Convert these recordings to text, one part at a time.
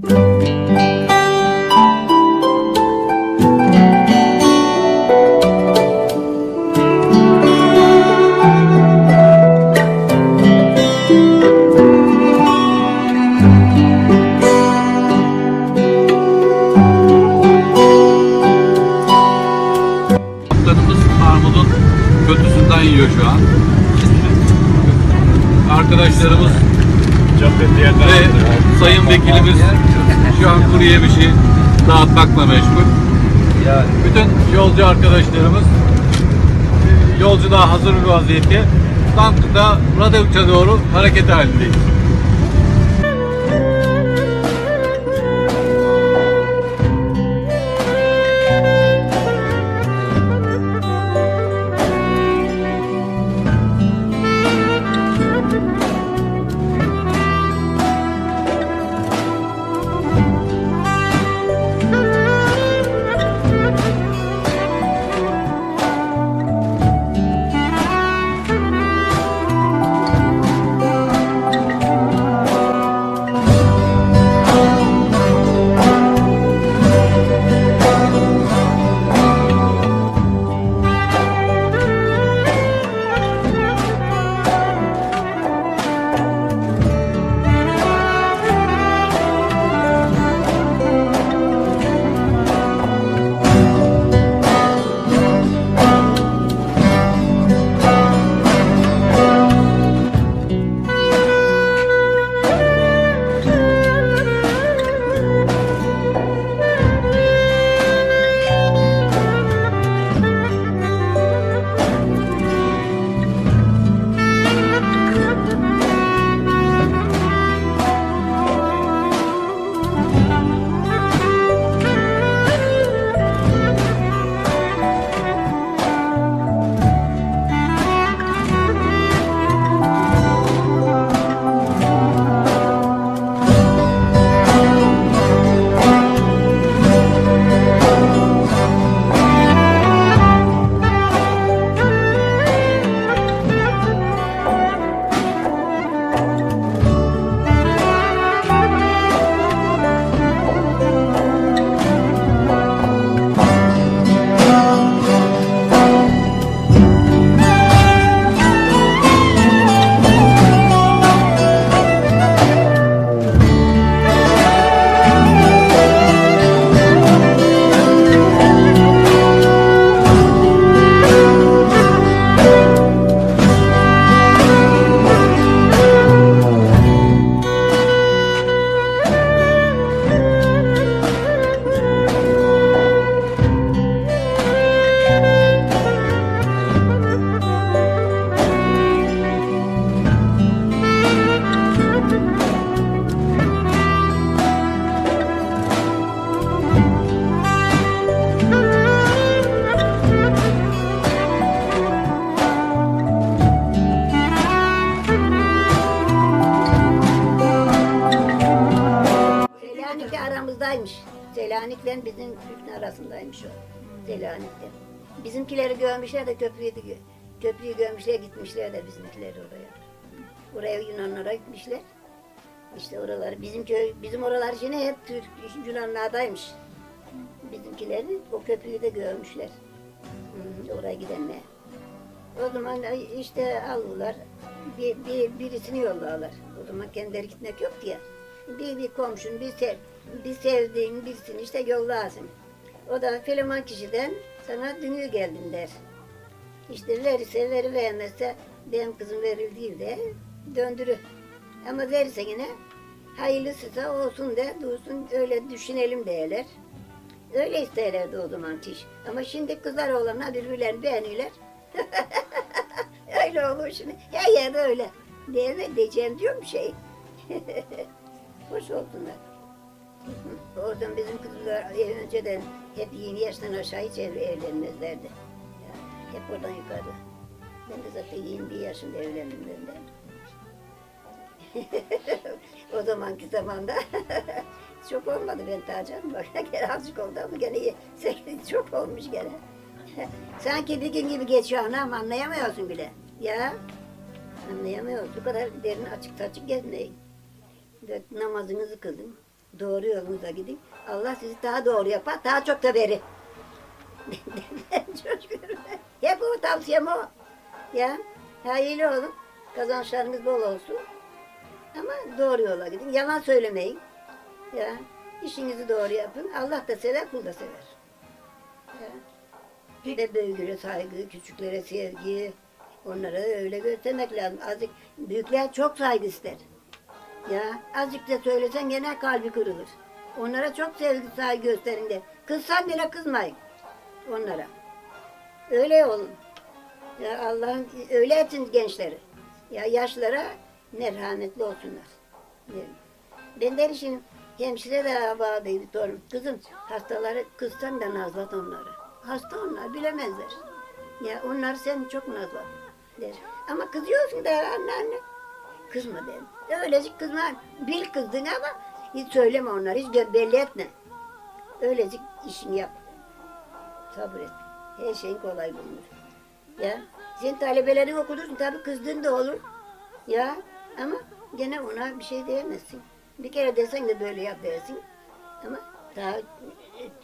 Música yemişi dağıtmakla meşgul. Bütün yolcu arkadaşlarımız e, yolculuğa hazır bir vaziyette Tanklı'da Radavuk'a doğru hareket halindeyiz. Arasındaymış o. Selanik'te. Bizimkileri görmüşler de köprüyü, köprüyü görmüşler gitmişler de bizimkiler oraya. Oraya Yunanlara gitmişler. İşte oraları bizim köy, bizim oralar yine hep Türk Yunanlardaymış. Bizimkileri o köprüyü de görmüşler. Oraya gidenler. O zaman işte aldılar. Bir, bir, birisini yolladılar. O zaman kendileri gitmek yoktu ya. Bir, bir komşun, bir, sev, bir sevdiğin birisini işte yollasın. O da filaman kişiden sana dünür geldin der. İşte verirse veri vermezse benim kızım verildi de döndürü. Ama verirse yine hayırlısıysa olsun de dursun öyle düşünelim derler. Öyle isterlerdi o zaman iş. Ama şimdi kızlar oğlanlar birbirlerini beğeniyorlar. öyle olur şimdi. Her yerde öyle. Diye mi diyeceğim diyorum şey. Hoş olsunlar. Oradan bizim kızlar önceden hep 20 yaştan aşağı hiç ev, evlenmezlerdi. Ya, hep oradan yukarı. Ben de zaten 21 yaşında evlendim ben de. o zamanki zamanda çok olmadı ben Tacan. Bak gene azıcık oldu ama gene çok olmuş gene. Sanki bir gün gibi geçiyor ana ama anlayamıyorsun bile. Ya anlayamıyorsun. Bu kadar derin açık açık gezmeyin. Namazınızı kılın. Doğru yolunuza gidin. Allah sizi daha doğru yapar, daha çok da verir. Hep o tavsiyem o. Ya, hayırlı olun. Kazançlarınız bol olsun. Ama doğru yola gidin. Yalan söylemeyin. Ya, işinizi doğru yapın. Allah da sever, kul da sever. Ya. Bir de büyüklere saygı, küçüklere sevgi. Onlara öyle göstermek lazım. Azıcık büyükler çok saygı ister. Ya azıcık da söylesen gene kalbi kırılır. Onlara çok sevgi saygı gösterin de. Kızsan bile kızmayın onlara. Öyle olun. Ya Allah'ın öyle etsin gençleri. Ya yaşlara merhametli olsunlar. Ben de şimdi hemşire de bağlıydı torun. Kızım hastaları kızsan da nazlat onları. Hasta onlar bilemezler. Ya onlar seni çok nazlar der. Ama kızıyorsun da anne anne. Kızma dedim. Öylecik kızma. Bil kızdın ama hiç söyleme onları. Hiç belli etme. Öylecik işini yap. Sabret. Her şeyin kolay bulunur. Ya sen talebelerin okudursun tabii kızdığın da olur. Ya ama gene ona bir şey diyemezsin. Bir kere desen de böyle yap dersin. Ama daha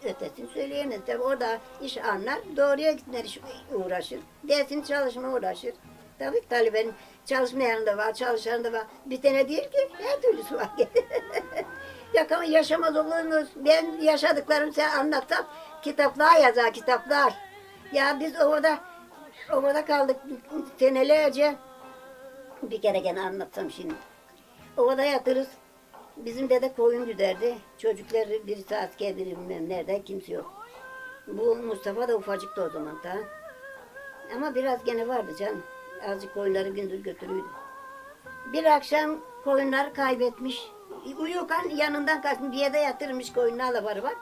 ötesini söyleyemez. Tabii orada iş anlar, doğruya gitmek iş uğraşır. Dersin çalışma uğraşır. Tabii talebenin çalışmayan da var, çalışan da var. Bir tane değil ki, her türlüsü var. ya ama yaşamaz olur muyuz? Ben yaşadıklarımı sen anlatsam, kitaplar yazar, kitaplar. Ya biz orada, orada kaldık senelerce. Bir kere gene anlatsam şimdi. Ovada yatırız. Bizim dede koyun güderdi. Çocukları birisi asker biri bilmem nerede kimse yok. Bu Mustafa da ufacıktı o zaman da. Ama biraz gene vardı canım. Azıcık koyunları gündüz götürüyordu. Bir akşam koyunları kaybetmiş. Uyurken yanından kaçmış. Bir yerde yatırmış koyunlarla var var.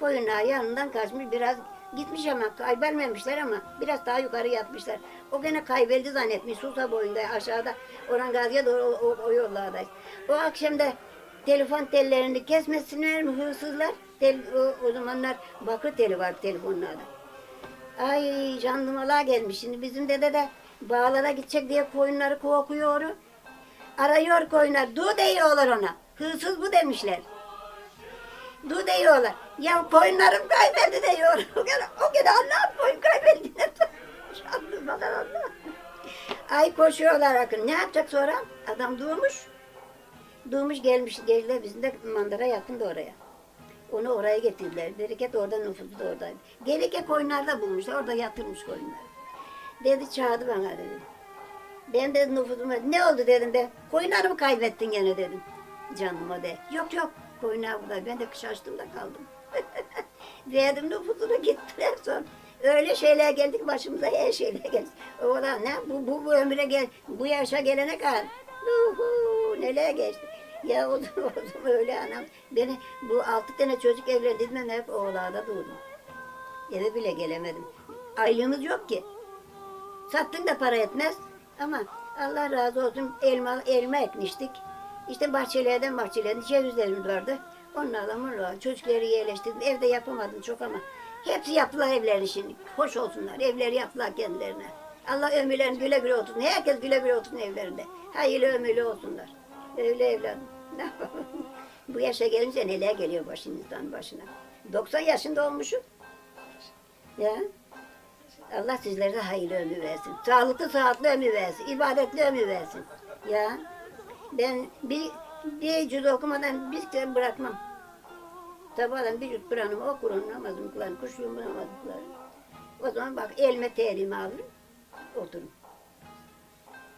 Koyunlar yanından kaçmış. Biraz gitmiş ama kaybolmamışlar ama biraz daha yukarı yatmışlar. O gene kaybeldi zannetmiş. Susa boyunda aşağıda Orhan Gazi'ye doğru o, o, o yollardayız. O akşam da telefon tellerini kesmesinler mi hırsızlar? Tel, o, o zamanlar bakır teli var telefonlarda. Ay jandarmalar gelmiş. Şimdi bizim dede de bağlara gidecek diye koyunları kokuyor. Arıyor koyunlar. Du diyorlar ona. Hırsız bu demişler. Du diyorlar. Ya koyunlarım kaybedildi diyor. O kadar, o kadar Allah koyun Allah. Ay koşuyorlar akın. Ne yapacak sonra? Adam durmuş. Durmuş gelmiş geldiler bizim de mandıra yakındı oraya. Onu oraya getirdiler. Bereket orada nüfusu da oradaydı. Gelirken koyunlarda bulmuşlar. Orada yatırmış koyunları. Dedi çağırdı bana dedi. Ben dedim nüfusuma ne oldu dedim de koyunları mı kaybettin gene dedim. Canıma de. Yok yok koyunlar burada. Ben de şaştım da kaldım. Verdim nüfusuna gittiler sonra. Öyle şeyler geldik başımıza her şeyler geldi. O ne bu, bu, bu ömre gel bu yaşa gelene kadar. Uhu, neler geçti. Ya o zaman, o zaman öyle anam. Beni bu altı tane çocuk evlendirdim hep oğlarda doğdum. Eve bile gelemedim. Aylığımız yok ki. Sattın da para etmez. Ama Allah razı olsun elma elma ekmiştik. İşte bahçelerden bahçelerden cevizlerimiz vardı. Onlarla mırla çocukları yerleştirdim. Evde yapamadım çok ama. Hepsi yaptılar evlerini şimdi. Hoş olsunlar. Evleri yaptılar kendilerine. Allah ömürlerini güle güle olsun. Herkes güle güle olsun evlerinde. Hayırlı ömürlü olsunlar. Öyle evladım. Ne? Bu yaşa gelince neler geliyor başınızdan başına. 90 yaşında olmuşum. Ya. Allah sizlere hayırlı ömür versin. Sağlıklı sağlıklı ömür versin. ibadetli ömür versin. Ya. Ben bir, bir cüz okumadan bir kitap bırakmam. Sabahdan bir cüz Kur'an'ımı okurum, namazımı kılarım, kuşluğumu namazımı kılarım. O zaman bak elime tehrimi alırım, otururum.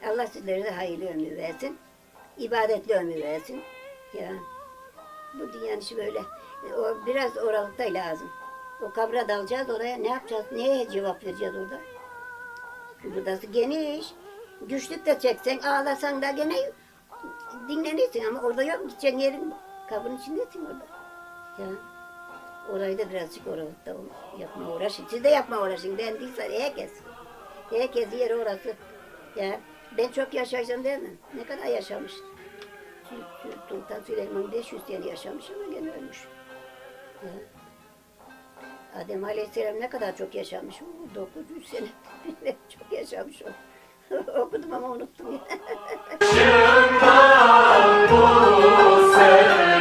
Allah sizlere de hayırlı ömür versin. ibadetli ömür versin. Ya. Bu dünyanın işi böyle. O biraz oralıkta lazım. O kabra dalacağız oraya ne yapacağız? Neye cevap vereceğiz orada? Burası geniş. Güçlük de çeksen ağlasan da gene dinlenirsin ama orada yok gideceğin yerin kabın içindesin orada. Ya. Orayı da birazcık oralıkta yapma uğraşın. Siz de yapma uğraşın. Ben değilse herkes. Herkes yeri orası. Ya ben çok yaşayacağım değil mi? Ne kadar yaşamış. Sultan Süleyman 500 sene yaşamış ama gene ölmüş. Ya. Adem Aleyhisselam ne kadar çok yaşamış. 900 sene çok yaşamış o. Okudum ama unuttum. Bu sevda